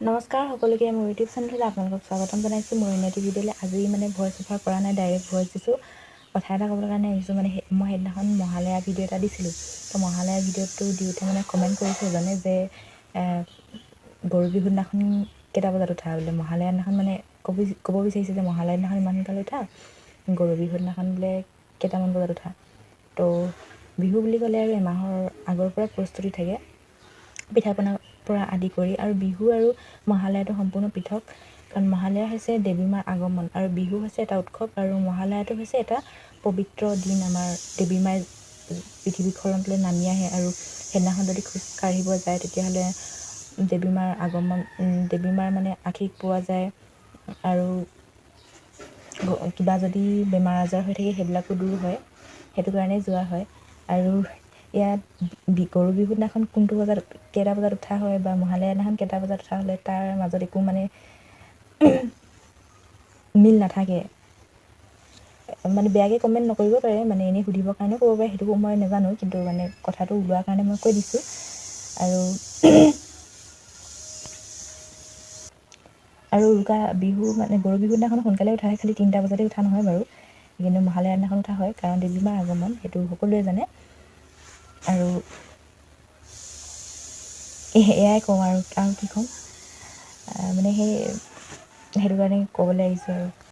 নমস্কাৰ সকলোকে মোৰ ইউটিউব চেনেললৈ আপোনালোকক স্বাগতম জনাইছোঁ। মোৰ এটি ভিডিঅ'লৈ আজি মানে ভইচ অফাৰ কৰা নাই ডাইৰেক্ট ভইচ দিছোঁ। কথা এটা ক'বলৈ কাৰণে আহিছোঁ মানে মই সেইদিনাখন মহালয়া ভিডিঅ' এটা দিছিলোঁ। তো মহালয়া ভিডিঅ'টো দিওঁতে মানে কমেণ্ট কৰিছে এজনে যে গৰু বিহুৰ দিনাখন কেইটা বজাত উঠা বোলে? মহালয়া দিনাখন মানে ক'ব ক'ব বিচাৰিছে যে মহালয়া দিনাখন ইমান সোনকালে উঠা গৰু বিহুৰ দিনাখন বোলে কেইটামান বজাত উঠা। তো বিহু বুলি ক'লে আৰু এমাহৰ আগৰ পৰা প্ৰস্তুতি থাকে। পিঠা পনাৰ পৰা আদি কৰি আৰু বিহু আৰু মহালয়াটো সম্পূৰ্ণ পৃথক। কাৰণ মহালয়া হৈছে দেৱী মাৰ আগমন আৰু বিহু হৈছে এটা উৎসৱ আৰু মহালয়াটো হৈছে এটা পবিত্ৰ দিন। আমাৰ দেৱী মাই পৃথিৱীখনলৈ নামি আহে আৰু সেইদিনাখন যদি খোজ কাঢ়িব যায় তেতিয়াহ'লে দেৱী মাৰ আগমন দেৱী মাৰ মানে আশীষ পোৱা যায় আৰু কিবা যদি বেমাৰ আজাৰ হৈ থাকে সেইবিলাকো দূৰ হয়। সেইটো কাৰণে যোৱা হয়। আৰু ইয়াত গৰু বিহুৰ দিনাখন কোনটো বজাত কেইটা বজাত উঠা হয় বা মহালয়া দিনাখন কেইটা বজাত উঠা হ'লে তাৰ মাজত একো মানে মিল নাথাকে। মানে বেয়াকৈ কমেণ্ট নকৰিব পাৰে মানে এনেই সুধিবৰ কাৰণেও ক'ব পাৰে সেইটো মই নাজানো কিন্তু মানে কথাটো ওলোৱাৰ কাৰণে মই কৈ দিছোঁ। আৰু আৰু উৰুকা বিহু মানে গৰু বিহুৰ দিনাখন সোনকালে উঠা হয় খালি তিনিটা বজাতে উঠা নহয় বাৰু। কিন্তু মহালয়া দিনাখন উঠা হয় কাৰণ দেৱী মাৰ আগমন সেইটো সকলোৱে জানে। আৰু এয়াই কওঁ আৰু আৰু কি ক'ম? মানে সেই সেইটো কাৰণে ক'বলৈ আহিছোঁ আৰু।